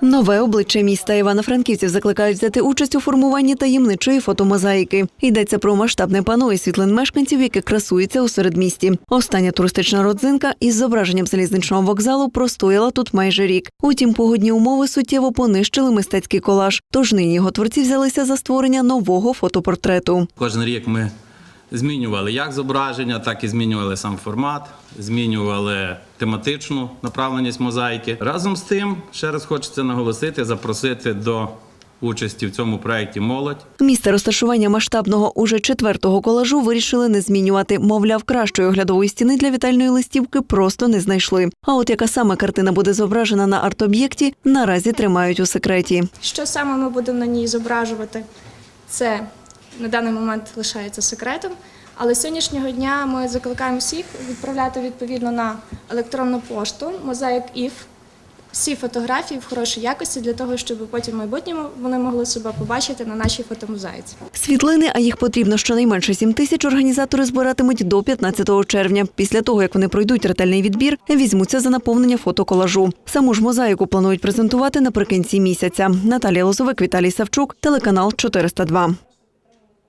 Нове обличчя міста Івано-Франківців закликають взяти участь у формуванні таємничої фотомозаїки. Йдеться про масштабне пано і світлин мешканців, яке красується у середмісті. Остання туристична родзинка із зображенням залізничного вокзалу простояла тут майже рік. Утім, погодні умови суттєво понищили мистецький колаж. Тож нині його творці взялися за створення нового фотопортрету. Кожен рік ми змінювали як зображення, так і змінювали сам формат, змінювали тематичну направленість мозаїки. Разом з тим, ще раз хочеться наголосити, запросити до участі в цьому проєкті молодь. Місце розташування масштабного уже четвертого колажу вирішили не змінювати. Мовляв, кращої оглядової стіни для вітальної листівки просто не знайшли. А от яка саме картина буде зображена на арт-об'єкті, наразі тримають у секреті. Що саме ми будемо на ній зображувати, це на даний момент лишається секретом. Але з сьогоднішнього дня ми закликаємо всіх відправляти відповідно на електронну пошту Мозаїк ІФ всі фотографії в хорошій якості для того, щоб потім в майбутньому вони могли себе побачити на нашій фотомозаїці. Світлини, а їх потрібно щонайменше 7 тисяч, організатори збиратимуть до 15 червня. Після того, як вони пройдуть ретельний відбір, візьмуться за наповнення фотоколажу. Саму ж мозаїку планують презентувати наприкінці місяця. Наталія Лозовик, Віталій Савчук, телеканал 402.